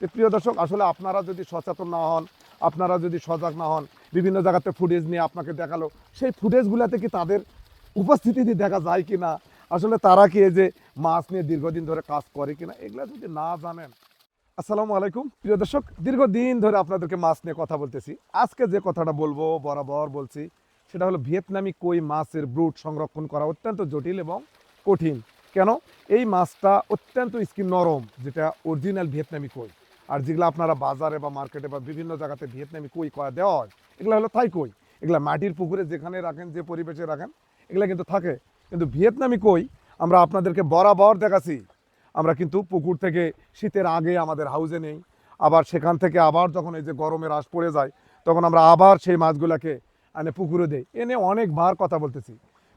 তো প্রিয় দর্শক, আসলে আপনারা যদি সচেতন না হন, আপনারা যদি সজাগ না হন, বিভিন্ন জায়গাতে ফুটেজ নিয়ে আপনাকে দেখাল, সেই ফুটেজগুলোতে কি তাদের উপস্থিতি দেখা যায় কি না আসলে তারা কি যে মাছ নিয়ে দীর্ঘদিন ধরে কাজ করে কিনা, এগুলো যদি না জানেন। আসসালামু আলাইকুম। প্রিয় দর্শক, দীর্ঘদিন ধরে আপনাদেরকে মাছ নিয়ে কথা বলতেছি। আজকে যে কথাটা বলব, বরাবর বলছি, সেটা হলো ভিয়েতনামি কই মাছের ব্রুট সংরক্ষণ করা অত্যন্ত জটিল এবং কঠিন। কেন? এই মাছটা অত্যন্ত স্কিন নরম, যেটা অরিজিনাল ভিয়েতনামি কই। আর যেগুলো আপনারা বাজারে বা মার্কেটে বা বিভিন্ন জায়গাতে ভিয়েতনামি কই করা দেওয়া হয়, এগুলো হলো থাই কই। এগুলো মাটির পুকুরে যেখানে রাখেন, যে পরিবেশে রাখেন, এগুলো কিন্তু থাকে। কিন্তু ভিয়েতনামি কই, আমরা আপনাদেরকে বরাবর দেখাচ্ছি। আমরা কিন্তু পুকুর থেকে শীতের আগে আমাদের হাউজে নেই। আবার সেখান থেকে আবার যখন এই যে গরমের আশ পড়ে যায়, তখন আমরা আবার সেই মাছগুলোকে এনে পুকুরে দেই। এনে অনেকবার কথা বলতেছি।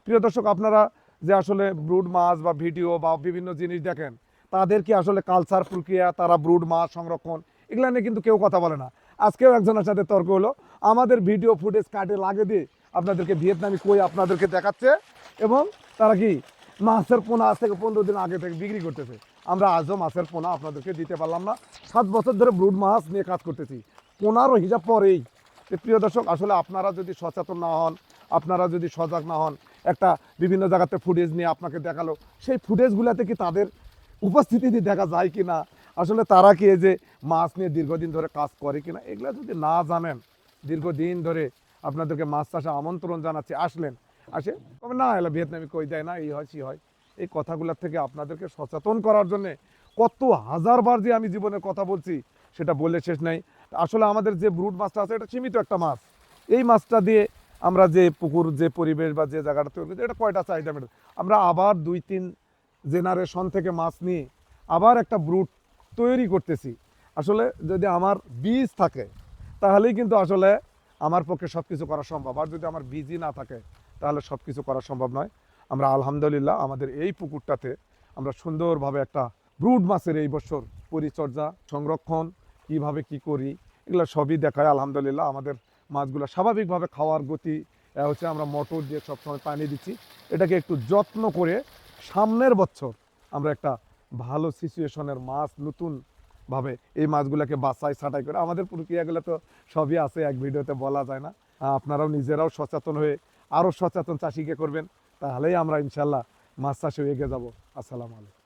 প্রিয় দর্শক, আপনারা যে আসলে ব্রুড মাছ বা ভিডিও বা বিভিন্ন জিনিস দেখেন তাদের কি আসলে কালচার প্রক্রিয়া, তারা ব্রুড মাছ সংরক্ষণ, এগুলো নিয়ে কিন্তু কেউ কথা বলে না। আজকেও একজনের সাথে তর্ক হলো, আমাদের ভিডিও ফুটেজ কাটে লাগে দিয়ে আপনাদেরকে ভিয়েতনামি কই আপনাদেরকে দেখাচ্ছে এবং তারা কি মাছের পোনা আজ থেকে পনেরো দিন আগে থেকে বিক্রি করতেছে। আমরা আজও মাছের পোনা আপনাদেরকে দিতে পারলাম না। সাত বছর ধরে ব্রুড মাছ নিয়ে কাজ করতেছি। পোনারও হিসাব পরেই। প্রিয় দর্শক, আসলে আপনারা যদি সচেতন না হন, আপনারা যদি সজাগ না হন, একটা বিভিন্ন জায়গাতে ফুটেজ নিয়ে আপনাকে দেখাল, সেই ফুটেজগুলোতে কি তাদের উপস্থিতি দেখা যায় কি না আসলে তারা কি যে মাছ নিয়ে দীর্ঘদিন ধরে কাজ করে কি না এগুলো যদি না জানেন, দীর্ঘদিন ধরে আপনাদেরকে মাছ চাষে আমন্ত্রণ জানাচ্ছি, আসলেন। আসে, তবে না, এলা ভিয়েতনামি কই দেয় না, এই হয়, সি হয়। এই কথাগুলোর থেকে আপনাদেরকে সচেতন করার জন্যে কত হাজারবার যে আমি জীবনের কথা বলছি, সেটা বললে শেষ নাই। আসলে আমাদের যে ব্রুড মাছটা আছে, এটা সীমিত একটা মাছ। এই মাছটা দিয়ে আমরা যে পুকুর, যে পরিবেশ বা যে জায়গাটা তৈরি এটা কয়টা চাহিদা মেটে আমরা আবার দুই, তিন জেনারেশন থেকে মাছ নিয়ে আবার একটা ব্রুট তৈরি করতেছি। আসলে যদি আমার বীজ থাকে, তাহলেই কিন্তু আসলে আমার পক্ষে সব কিছু করা সম্ভব। আর যদি আমার বীজই না থাকে, তাহলে সব কিছু করা সম্ভব নয়। আমরা আলহামদুলিল্লাহ আমাদের এই পুকুরটাতে আমরা সুন্দরভাবে একটা ব্রুড মাছের এই বছর পরিচর্যা, সংরক্ষণ, কীভাবে কি করি, এগুলো সবই দেখায়। আলহামদুলিল্লাহ আমাদের মাছগুলো স্বাভাবিকভাবে খাওয়ার গতি হচ্ছে আমরা মোটর দিয়ে সবসময় পানি দিচ্ছি। এটাকে একটু যত্ন করে সামনের বছর আমরা একটা ভালো সিচুয়েশনের মাছ নতুনভাবে এই মাছগুলোকে বাছাই ছাটাই করে, আমাদের প্রক্রিয়াগুলো তো সবই আছে, এক ভিডিওতে বলা যায় না। আপনারাও নিজেরাও সচেতন হয়ে আরও সচেতন চাষিকে করবেন, তাহলেই আমরা ইনশাল্লাহ মাছ চাষে এগিয়ে যাব। আসসালামু আলাইকুম।